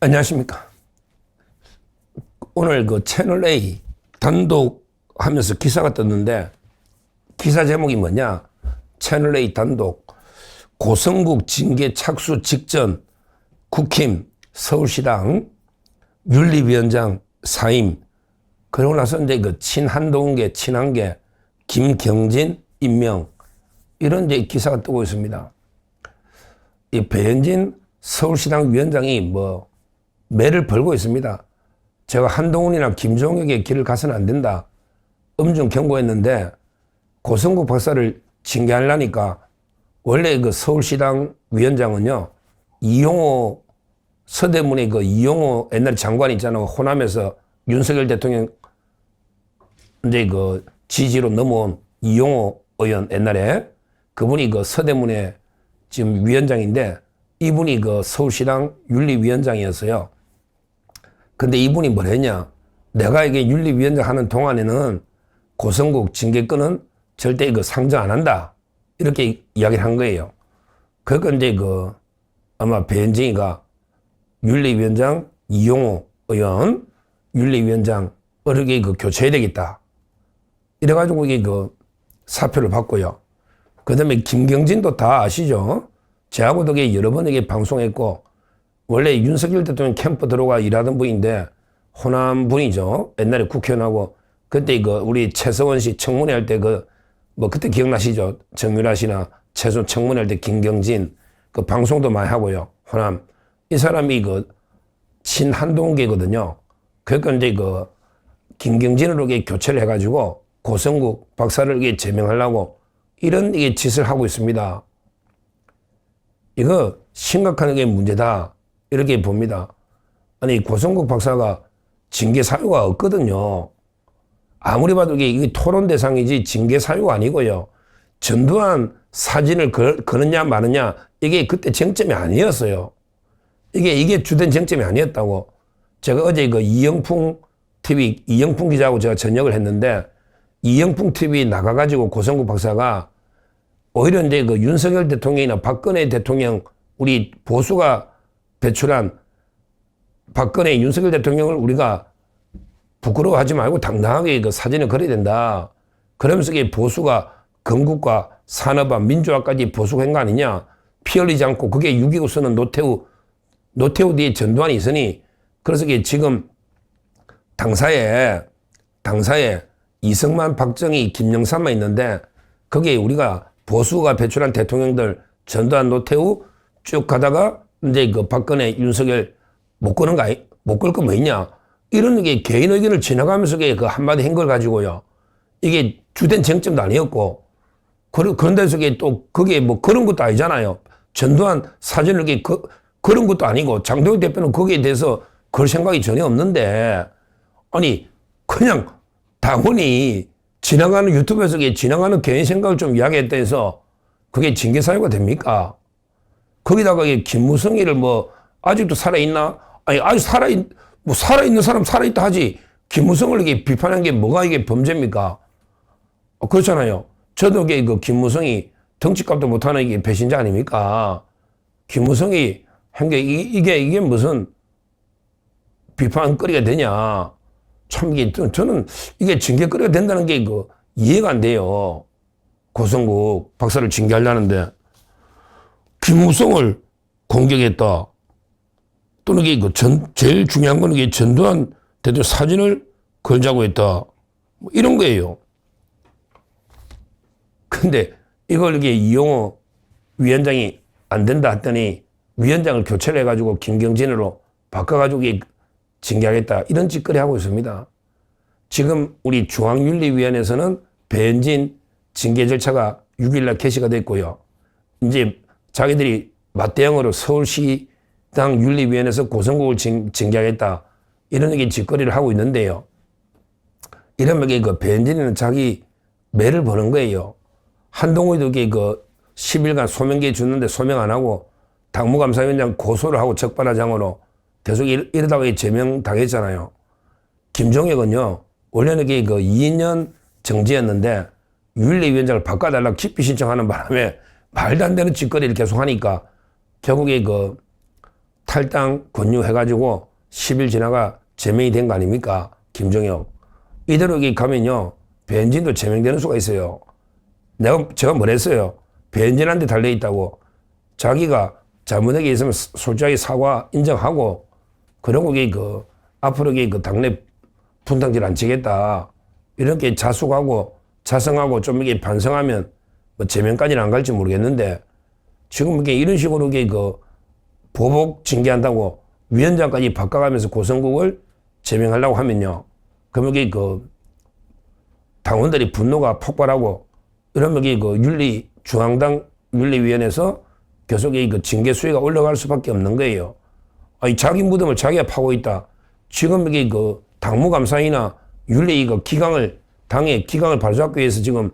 안녕하십니까. 오늘 그 채널 A 단독 하면서 기사가 떴는데 기사 제목이 뭐냐? 채널 A 단독 고성국 징계 착수 직전 국힘 서울시당 윤리위원장 사임 그러고 나서 이제 그 친한동계 친한계 김경진 임명 이런 이제 기사가 뜨고 있습니다. 이 배현진 서울시당 위원장이 뭐 매를 벌고 있습니다. 제가 한동훈이나 김종혁의 길을 가서는 안 된다. 엄중 경고했는데 고성국 박사를 징계하려니까 원래 그 서울시당 위원장은요 이용호 서대문의 그 이용호 옛날 장관 있잖아요 호남에서 윤석열 대통령 이제 그 지지로 넘어온 이용호 의원 옛날에 그분이 그 서대문의 지금 위원장인데 이분이 그 서울시당 윤리위원장이었어요. 근데 이분이 뭘 했냐? 내가 이게 윤리위원장 하는 동안에는 고성국 징계권은 절대 그 상정 안 한다. 이렇게 이야기를 한 거예요. 그러니까 이제 그 아마 배현정이가 윤리위원장 이용호 의원, 윤리위원장 어르게 그 교체해야 되겠다. 이래가지고 이게 그 사표를 받고요. 그 다음에 김경진도 다 아시죠? 제하고도 여러 번 이게 방송했고, 원래 윤석열 대통령 캠프 들어가 일하던 분인데, 호남 분이죠. 옛날에 국회의원하고, 그때 그 우리 최서원 씨 청문회 할 때 그, 뭐 그때 기억나시죠? 정유라 씨나 최소 청문회 할 때 김경진, 그 방송도 많이 하고요. 호남. 이 사람이 그 친한동계거든요. 그러니까 이제 그 김경진으로 교체를 해가지고 고성국 박사를 제명하려고 이런 짓을 하고 있습니다. 이거 심각한 게 문제다. 이렇게 봅니다. 아니, 고성국 박사가 징계 사유가 없거든요. 아무리 봐도 이게, 토론 대상이지 징계 사유가 아니고요. 전두환 사진을 걸, 거느냐 마느냐 이게 그때 쟁점이 아니었어요. 이게 이게 주된 쟁점이 아니었다고. 제가 어제 그 이영풍 TV 이영풍 기자하고 제가 전역을 했는데 이영풍 TV 나가가지고 고성국 박사가 오히려 이제 그 윤석열 대통령이나 박근혜 대통령 우리 보수가 배출한 박근혜 윤석열 대통령을 우리가 부끄러워하지 말고 당당하게 그 사진을 걸어야 된다. 그러면서 보수가 건국과 산업화 민주화까지 보수가 한 거 아니냐. 피 흘리지 않고 그게 6.25 쓰는 노태우, 노태우 뒤에 전두환이 있으니 그래서 이게 지금 당사에, 당사에 이승만, 박정희, 김영삼만 있는데 거기에 우리가 보수가 배출한 대통령들 전두환, 노태우 쭉 가다가 이제 그 박근혜, 윤석열 못 끄는 거 아니, 못끌 거뭐 있냐. 이런 게 개인 의견을 지나가면서 그 한마디 한 걸 가지고요. 이게 주된 쟁점도 아니었고, 그런, 그런 데서 또 그게 뭐 그런 것도 아니잖아요. 전두환 사진을 이렇게 그, 그런 것도 아니고, 장동혁 대표는 거기에 대해서 그럴 생각이 전혀 없는데, 아니, 그냥 당원이 지나가는 유튜브에서 지나가는 개인 생각을 좀 이야기했다 해서 그게 징계 사유가 됩니까? 거기다가 김무성이를 뭐 아직도 살아있나? 아니, 아직 살아있, 뭐 살아있는 사람 살아있다 하지. 김무성을 이게 비판한 게 뭐가 이게 범죄입니까? 어, 그렇잖아요. 저도 이게 그 김무성이 덩치값도 못하는 이게 배신자 아닙니까? 김무성이 한 게 이게, 이게 무슨 비판거리가 되냐. 참 이게 저는 이게 징계거리가 된다는 게 그 이해가 안 돼요. 고성국 박사를 징계하려는데 김무성을 공격했다. 또는 이게 그 전, 제일 중요한 건 이게 전두환 대통령 사진을 걸자고 했다. 뭐 이런 거예요. 근데 이걸 이게 이용호 위원장이 안 된다 했더니 위원장을 교체를 해가지고 김경진으로 바꿔가지고 징계하겠다. 이런 짓거리 하고 있습니다. 지금 우리 중앙윤리위원회에서는 배현진 징계 절차가 6일날 개시가 됐고요. 이제 자기들이 맞대응으로 서울시 당 윤리위원회에서 고성국을 징, 징계하겠다. 이런 게 짓거리를 하고 있는데요. 이러면 그 배현진이는 자기 매를 버는 거예요. 한동훈도 그 10일간 소명계 주는데 소명 안 하고 당무감사위원장 고소를 하고 적발하장으로 계속 이러다가 제명 당했잖아요. 김종혁은요, 원래는 그 2년 정지였는데 윤리위원장을 바꿔달라고 기피 신청하는 바람에 말도 안 되는 짓거리를 계속 하니까 결국에 그 탈당 권유해가지고 10일 지나가 제명이 된 거 아닙니까? 김정혁. 이대로 여기 가면요. 배현진도 제명되는 수가 있어요. 내가, 제가 뭐랬어요? 배현진한테 달려있다고. 자기가 잘못한 게 있으면 솔직하게 사과 인정하고, 그러고 그, 앞으로 그 당내 분탕질 안 치겠다. 이렇게 자숙하고, 자성하고 좀 이게 반성하면 뭐 제명까지는 안 갈지 모르겠는데, 지금 이게 이런 식으로 이게 그, 보복 징계한다고 위원장까지 바꿔가면서 고성국을 제명하려고 하면요. 그러면 이게 그 당원들이 분노가 폭발하고 이러면 이게 그 윤리 중앙당 윤리위원회에서 계속 이그 징계 수위가 올라갈 수밖에 없는 거예요. 아니 자기 무덤을 자기가 파고 있다. 지금 이게 그 당무감사이나 윤리 그 기강을 당의 기강을 바로잡기 위해서 지금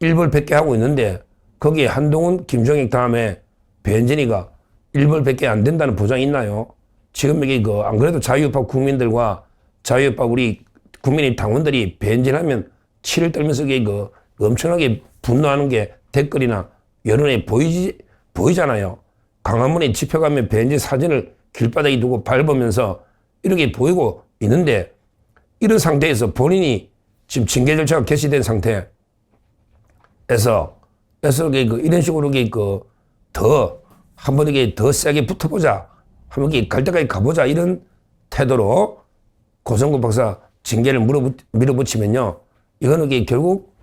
일벌 백개 하고 있는데 거기에 한동훈, 김종익 다음에 배현진이가 일벌백개 안 된다는 보장이 있나요? 지금 이게 그안 그래도 자유협박 국민들과 자유협박 우리 국민의 당원들이 변진하면 치를 떨면서 그 엄청나게 분노하는 게 댓글이나 여론에 보이지 보이잖아요. 강화문에 집회 가면 변진 사진을 길바닥에 두고 밟으면서 이렇게 보이고 있는데 이런 상태에서 본인이 지금 징계 절차가 개시된 상태 에서 에서 그 이런 식으로 그더 한번 이게 더 세게 붙어보자. 한번 이게 갈 때까지 가보자. 이런 태도로 고성구 박사 징계를 물어붙, 밀어붙이면요. 이거는 결국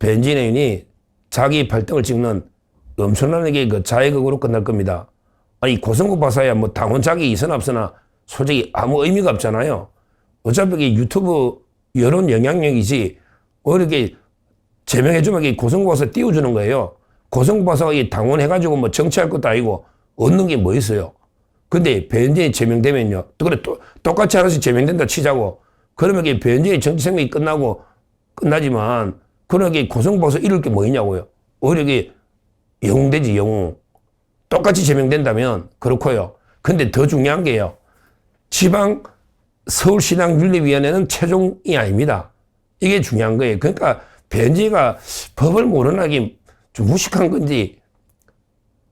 의원이 자기 발등을 찍는 엄청나게 그 자해극으로 끝날 겁니다. 아니, 고성구 박사야 뭐 당원 자격이 있으나 없으나 솔직히 아무 의미가 없잖아요. 어차피 유튜브 여론 영향력이지, 이렇게 제명해주면 고성구 박사 띄워주는 거예요. 고성박사가 당원 해가지고 뭐 정치할 것도 아니고 얻는 게 뭐 있어요. 근데 배현진이 제명되면요. 또 그래, 또, 똑같이 하나씩 제명된다 치자고. 그러면 이게 배현진이 정치 생명이 끝나고 끝나지만 그러게 고성박사 잃을 게뭐 있냐고요. 오히려 이게 영웅되지, 영웅. 똑같이 제명된다면 그렇고요. 근데 더 중요한 게요. 지방 서울시당 윤리위원회는 최종이 아닙니다. 이게 중요한 거예요. 그러니까 배현진이가 법을 모르나기 좀 무식한 건지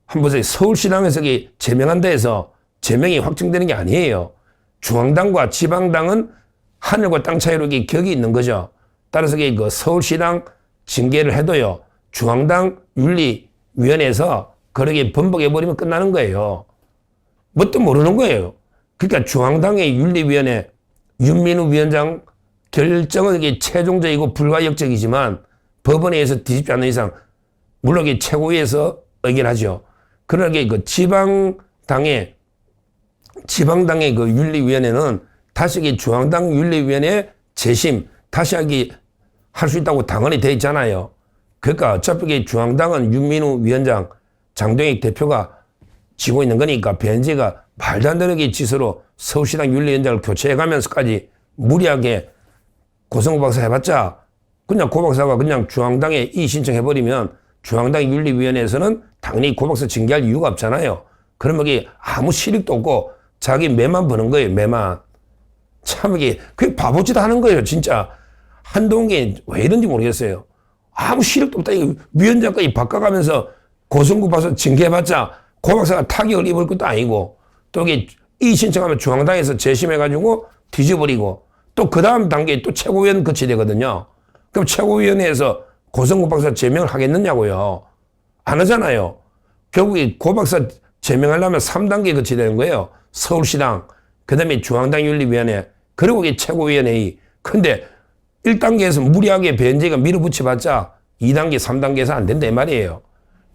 한번 보세요. 서울시당에서 제명한다 해서 제명이 확정되는 게 아니에요. 중앙당과 지방당은 하늘과 땅 차이로 격이 있는 거죠. 따라서 그 서울시당 징계를 해도요. 중앙당 윤리위원회에서 그렇게 번복해버리면 끝나는 거예요. 뭣도 모르는 거예요. 그러니까 중앙당의 윤리위원회 윤민우 위원장 결정은 이게 최종적이고 불가역적이지만 법원에 의해서 뒤집지 않는 이상 물론 이게 최고위에서 의견하죠. 그러나 그 지방당의 지방당의 그 윤리위원회는 다시 이 중앙당 윤리위원회 재심 다시 하기 할 수 있다고 당연히 돼 있잖아요. 그러니까 어차피 중앙당은 윤민우 위원장, 장동익 대표가 지고 있는 거니까 변제가 말도 안 되는 게 짓으로 서울시당 윤리위원장을 교체해 가면서까지 무리하게 고성구 박사 해봤자 그냥 고 박사가 그냥 중앙당에 이 신청해버리면 중앙당 윤리위원회에서는 당연히 고 박사 징계할 이유가 없잖아요. 그러면 이게 아무 실익도 없고 자기 매만 버는 거예요, 매만. 참 이게 그게 바보짓 하는 거예요, 진짜. 한동훈이 왜 이런지 모르겠어요. 아무 실익도 없다. 위원장까지 바꿔가면서 고성구 봐서 징계해봤자 고 박사가 타격을 입을 것도 아니고 또 이게 이 신청하면 중앙당에서 재심해가지고 뒤져버리고 또 그 다음 단계에 또 최고위원 거치되거든요. 그럼 최고위원회에서 고성구 박사 제명을 하겠느냐고요. 안 하잖아요. 결국에 고 박사 제명하려면 3단계 거치 되는 거예요. 서울시당, 그 다음에 중앙당윤리위원회, 그리고 이게 최고위원회의. 근데 1단계에서 무리하게 배현진가 밀어붙여봤자 2단계, 3단계에서 안 된다 이 말이에요.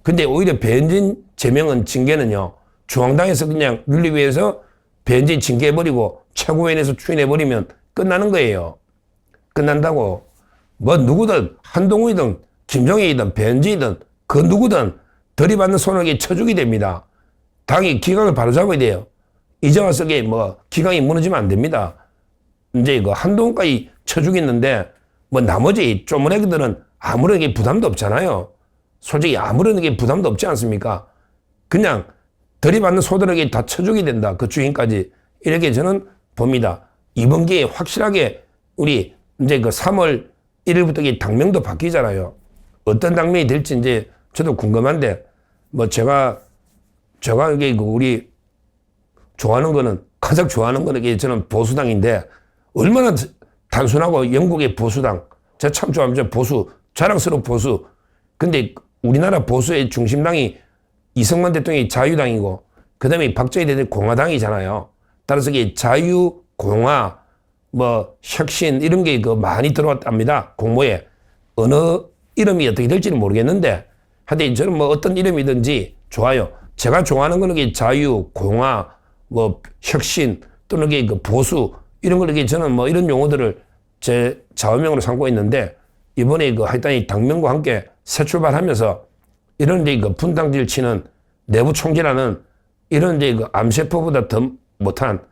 근데 오히려 배현진 제명은 징계는요. 중앙당에서 그냥 윤리위에서 배현진 징계해버리고 최고위원회에서 추인해버리면 끝나는 거예요. 끝난다고. 뭐 누구든 한동훈이든 김정희이든 벤지이든 그 누구든 들이받는 손을 쳐주게 됩니다. 당이 기강을 바로 잡아야 돼요. 이제 와서 뭐 기강이 무너지면 안 됩니다. 이제 그 한동훈까지 쳐주겠는데 뭐 나머지 쪼문 애기들은 아무런 게 부담도 없잖아요. 솔직히 아무런 게 부담도 없지 않습니까? 그냥 들이받는 소들에게 다 쳐주게 된다. 그 주인까지. 이렇게 저는 봅니다. 이번 기회에 확실하게 우리 이제 그 3월 1일부터 당명도 바뀌잖아요. 어떤 당명이 될지 이제 저도 궁금한데 뭐 제가 제가 이게 그 우리 좋아하는 거는 가장 좋아하는 거는 이게 저는 보수당인데 얼마나 단순하고 영국의 보수당 제가 참 좋아합니다. 보수 자랑스러운 보수. 근데 우리나라 보수의 중심당이 이승만 대통령이 자유당이고 그다음에 박정희 대통령이 공화당이잖아요. 따라서 이게 자유 공화 뭐 혁신 이런 게 그 많이 들어왔답니다. 공모에 어느 이름이 어떻게 될지는 모르겠는데 하여튼 저는 뭐 어떤 이름이든지 좋아요. 제가 좋아하는 거는 이게 자유, 공화, 뭐 혁신 또는 이게 그 보수 이런 걸 이게 저는 뭐 이런 용어들을 제 좌우명으로 삼고 있는데 이번에 그 하여튼 이 당명과 함께 새 출발하면서 이런 이제 그 분당질 치는 내부 총질하는 이런 이제 그 암세포보다 더 못한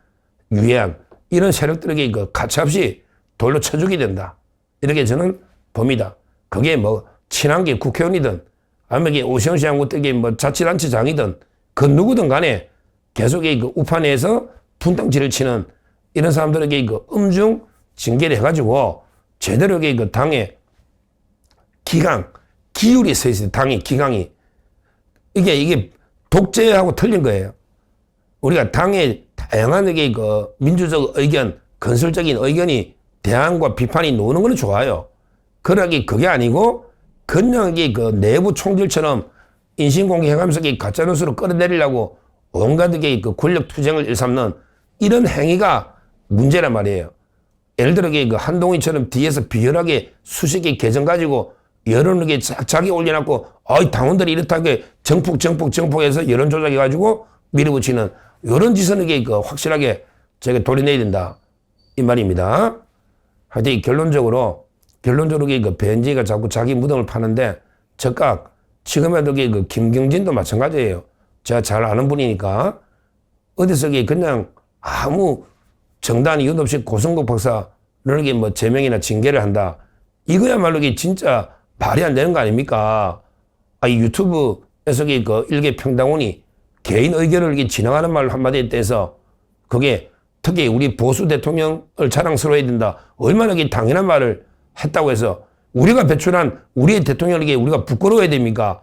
유해한 이런 세력들에게 그 가차없이 돌로 쳐주게 된다. 이렇게 저는 봅니다. 그게 뭐 친한 게 국회의원이든 아니면 이게 오시원 시장 때게 뭐 자치단체장이든 그 누구든 간에 계속 이그 우판에서 분당질을 치는 이런 사람들에게 그 음중 징계를 해가지고 제대로 그 당의 기강, 기울이 서 있어요. 당의 기강이. 이게, 이게 독재하고 틀린 거예요. 우리가 당의 다양한 이게 그 민주적 의견, 건설적인 의견이 대안과 비판이 노는 건 좋아요. 그러기 그게 아니고 이게 그 내부 총질처럼 인신공격 해가면서 이게 가짜뉴스로 끌어내리려고 온갖 이게 그 권력 투쟁을 일삼는 이런 행위가 문제란 말이에요. 예를 들어 그 한동희처럼 뒤에서 비열하게 수십 개 계정 가지고 여론을 자기 올려놨고 어이 당원들이 이렇다게 정폭 정폭 정폭해서 여론 조작해가지고 밀어붙이는 이런 짓은 이게 그 확실하게 제가 돌려내야 된다 이 말입니다. 하여튼 결론적으로 결론적으로 그 벤지가 자꾸 자기 무덤을 파는데 즉각 지금에도 그 김경진도 마찬가지예요. 제가 잘 아는 분이니까 어디서 그냥 아무 정단 이유 없이 고성국 박사를 뭐 제명이나 징계를 한다. 이거야말로 진짜 말이 안 되는 거 아닙니까? 아, 이 유튜브에서 그 일개 평당원이 개인 의견을 이렇게 진행하는 말 한마디에 대해서 그게 특히 우리 보수 대통령을 자랑스러워해야 된다. 얼마나 이게 당연한 말을 했다고 해서 우리가 배출한 우리의 대통령에게 우리가 부끄러워야 됩니까?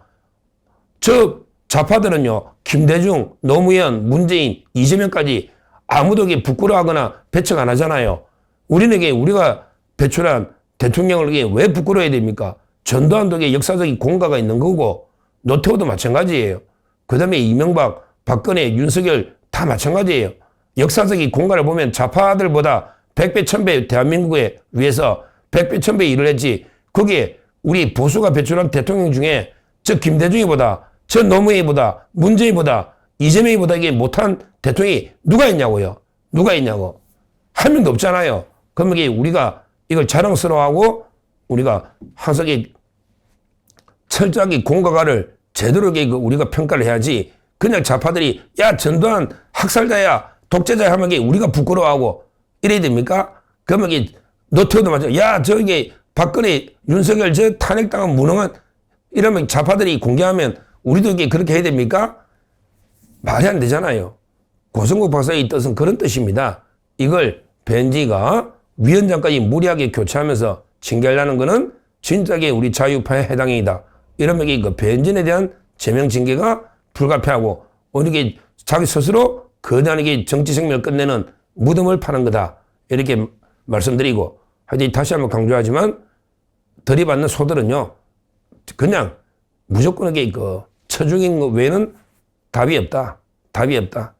저 좌파들은요, 김대중, 노무현, 문재인, 이재명까지 아무도 이게 부끄러워하거나 배척 안 하잖아요. 우리에게 우리가 배출한 대통령을 왜 부끄러워야 됩니까? 전두환도 역사적인 공과가 있는 거고 노태우도 마찬가지예요. 그 다음에 이명박, 박근혜, 윤석열 다 마찬가지예요. 역사적인 공과를 보면 좌파들보다 100배, 1000배 대한민국에 위해서 100배, 1000배 일을 했지. 거기에 우리 보수가 배출한 대통령 중에 저 김대중이보다 저 노무현보다 문재인보다 이재명이보다 이게 못한 대통령이 누가 있냐고요. 누가 있냐고. 한 명도 없잖아요. 그러면 이게 우리가 이걸 자랑스러워하고 우리가 항상 이 철저하게 공과가를 제대로 그 우리가 평가를 해야지 그냥 좌파들이 야 전두환 학살자야 독재자야 하면 이게 우리가 부끄러워하고 이래야 됩니까? 그러면 이게 노태우도 맞아. 야 저기 박근혜 윤석열 저 탄핵당한 무능한 이러면 좌파들이 공개하면 우리도 이게 그렇게 해야 됩니까? 말이 안 되잖아요. 고성국 박사의 뜻은 그런 뜻입니다. 이걸 벤지가 위원장까지 무리하게 교체하면서 징계하려는 것은 진작에 우리 자유파에 해당이다. 이러면 이그 벤진에 대한 제명 징계가 불가피하고 이게 자기 스스로 거대한 게 정치 생명을 끝내는 무덤을 파는 거다. 이렇게 말씀드리고 하여튼 다시 한번 강조하지만 들이받는 소들은요 그냥 무조건 이게 그 처중인 것 외에는 답이 없다. 답이 없다.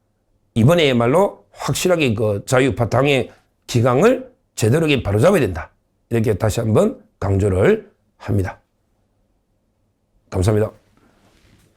이번에야말로 확실하게 그 자유파 당의 기강을 제대로 바로잡아야 된다. 이렇게 다시 한번 강조를 합니다. 감사합니다.